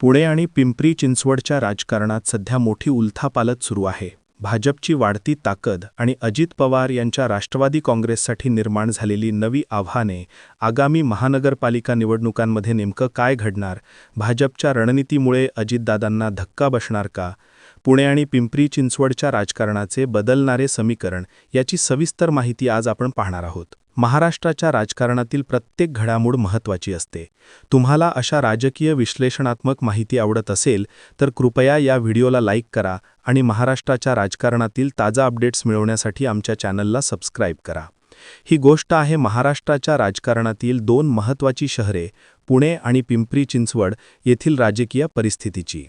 पुणे आणि पिंपरी चिंचवडच्या राजकारणात सध्या मोठी उलथापालत सुरू आहे. भाजपची वाढती ताकद आणि अजित पवार यांच्या राष्ट्रवादी काँग्रेससाठी निर्माण झालेली नवी आव्हाने आगामी महानगरपालिका निवडणुकांमध्ये नेमकं काय घडणार? भाजपच्या रणनीतीमुळे अजितदादांना धक्का बसणार का? पुणे आणि पिंपरी चिंचवडच्या राजकारणाचे बदलणारे समीकरण याची सविस्तर माहिती आज आपण पाहणार आहोत. महाराष्ट्राच्या राजकारणातील प्रत्येक घडामोड महत्त्वाची असते. तुम्हाला अशा राजकीय विश्लेषणात्मक माहिती आवडत असेल तर कृपया या व्हिडिओला लाईक करा आणि महाराष्ट्राच्या राजकारणातील ताजा अपडेट्स मिळवण्यासाठी आमच्या चॅनलला सबस्क्राईब करा. ही गोष्ट आहे महाराष्ट्राच्या राजकारणातील दोन महत्त्वाची शहरे पुणे आणि पिंपरी चिंचवड येथील राजकीय परिस्थितीची.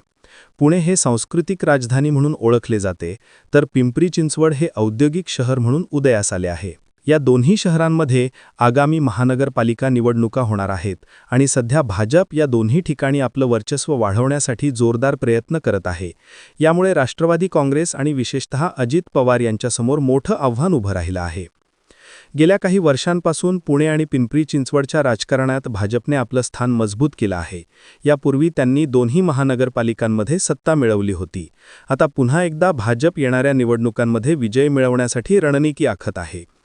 पुणे हे सांस्कृतिक राजधानी म्हणून ओळखले जाते तर पिंपरी चिंचवड हे औद्योगिक शहर म्हणून उदयास आले आहे. या दोन्ही शहरांमध्ये आगामी महानगरपालिका निवडणुका होणार आहेत आणि सध्या भाजप या दोन्ही ठिकाणी आपलं वर्चस्व वाढवण्यासाठी जोरदार प्रयत्न करत आहे. यामुळे राष्ट्रवादी काँग्रेस आणि विशेषतः अजित पवार यांच्यासमोर मोठं आव्हान उभं राहिलं आहे. गेल्या काही वर्षांपासून पुणे आणि पिंपरी चिंचवडच्या राजकारणात भाजपने आपलं स्थान मजबूत केलं आहे. यापूर्वी त्यांनी दोन्ही महानगरपालिकांमध्ये सत्ता मिळवली होती. आता पुन्हा एकदा भाजप येणाऱ्या निवडणुकांमध्ये विजय मिळवण्यासाठी रणनीती आखत आहे.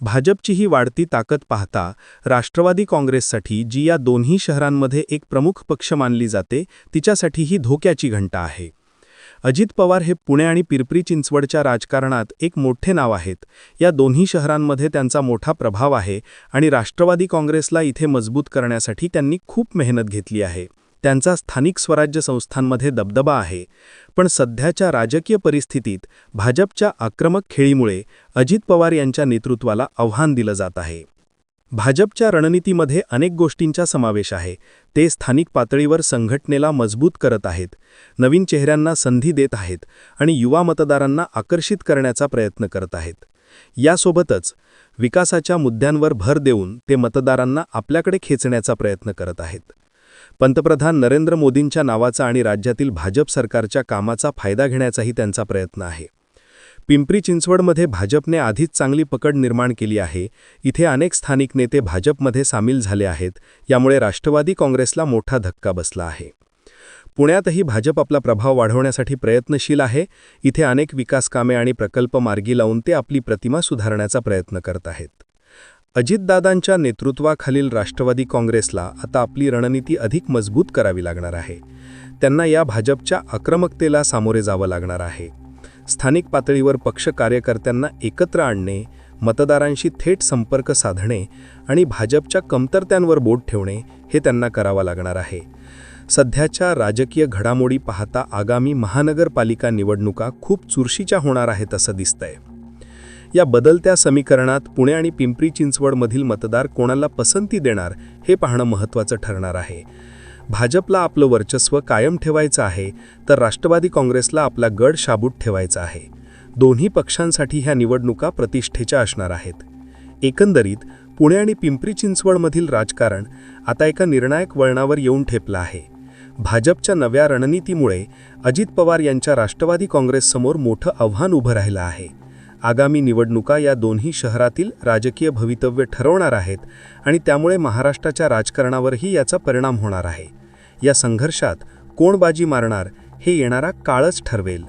भाजपची ही वाढती ताकद पाहता राष्ट्रवादी काँग्रेससाठी जी या दोन्ही शहरांमध्ये एक प्रमुख पक्ष मानली जाते तिच्यासाठी ही धोक्याची घंटा आहे. अजित पवार हे पुणे आणि पिरपरी चिंचवडच्या राजकारणात एक मोठे नाव आहेत. या दोन्ही शहरांमध्ये त्यांचा मोठा प्रभाव आहे आणि राष्ट्रवादी काँग्रेसला इथे मजबूत करण्यासाठी त्यांनी खूप मेहनत घेतली आहे. त्यांचा स्थानिक स्वराज्य संस्थांमध्ये दबदबा आहे. पण सध्याच्या राजकीय परिस्थितीत भाजपच्या आक्रमक खेळीमुळे अजित पवार यांच्या नेतृत्वाला आव्हान दिलं जात आहे. भाजपच्या रणनीतीमध्ये अनेक गोष्टींचा समावेश आहे. ते स्थानिक पातळीवर संघटनेला मजबूत करत आहेत नवीन चेहऱ्यांना संधी देत आहेत आणि युवा मतदारांना आकर्षित करण्याचा प्रयत्न करत आहेत. यासोबतच विकासाच्या मुद्द्यांवर भर देऊन ते मतदारांना आपल्याकडे खेचण्याचा प्रयत्न करत आहेत. पंतप्रधान नरेंद्र मोदींच्या नावाचा आणि राज्यातील भाजप सरकारच्या कामाचा फायदा घेण्याचाही त्यांचा प्रयत्न आहे. पिंपरी चिंचवडमध्ये भाजपने आधीच चांगली पकड निर्माण केली आहे. इथे अनेक स्थानिक नेते भाजपमध्ये सामील झाले आहेत. यामुळे राष्ट्रवादी काँग्रेसला मोठा धक्का बसला आहे. पुण्यातही भाजप आपला प्रभाव वाढवण्यासाठी प्रयत्नशील आहे. इथे अनेक विकासकामे आणि प्रकल्प मार्गी लावून ते आपली प्रतिमा सुधारण्याचा प्रयत्न करत आहेत. अजितदादांच्या नेतृत्वाखालील राष्ट्रवादी काँग्रेसला आता आपली रणनीती अधिक मजबूत करावी लागणार आहे. त्यांना या भाजपच्या आक्रमकतेला सामोरे जावं लागणार आहे. स्थानिक पातळीवर पक्ष कार्यकर्त्यांना एकत्र आणणे मतदारांशी थेट संपर्क साधणे आणि भाजपच्या कमतरत्यांवर बोट ठेवणे हे त्यांना करावं लागणार आहे. सध्याच्या राजकीय घडामोडी पाहता आगामी महानगरपालिका निवडणुका खूप चुरशीच्या होणार आहेत असं दिसतंय. या बदलत्या समीकरणात पुणे आणि पिंपरी चिंचवडमधील मतदार कोणाला पसंती देणार हे पाहणं महत्त्वाचं ठरणार आहे. भाजपला आपलं वर्चस्व कायम ठेवायचं आहे तर राष्ट्रवादी काँग्रेसला आपला गड शाबूत ठेवायचा आहे. दोन्ही पक्षांसाठी ह्या निवडणुका प्रतिष्ठेच्या असणार आहेत. एकंदरीत पुणे आणि पिंपरी चिंचवडमधील राजकारण आता एका निर्णायक वळणावर येऊन ठेपलं आहे. भाजपच्या नव्या रणनीतीमुळे अजित पवार यांच्या राष्ट्रवादी काँग्रेससमोर मोठं आव्हान उभं राहिलं आहे. आगामी निवडणुका या दोन्ही शहरातील राजकीय भवितव्य ठरवणार आहेत आणि त्यामुळे महाराष्ट्राच्या राजकारणावरही याचा परिणाम होणार आहे. या संघर्षात कोण बाजी मारणार हे येणारा काळच ठरवेल.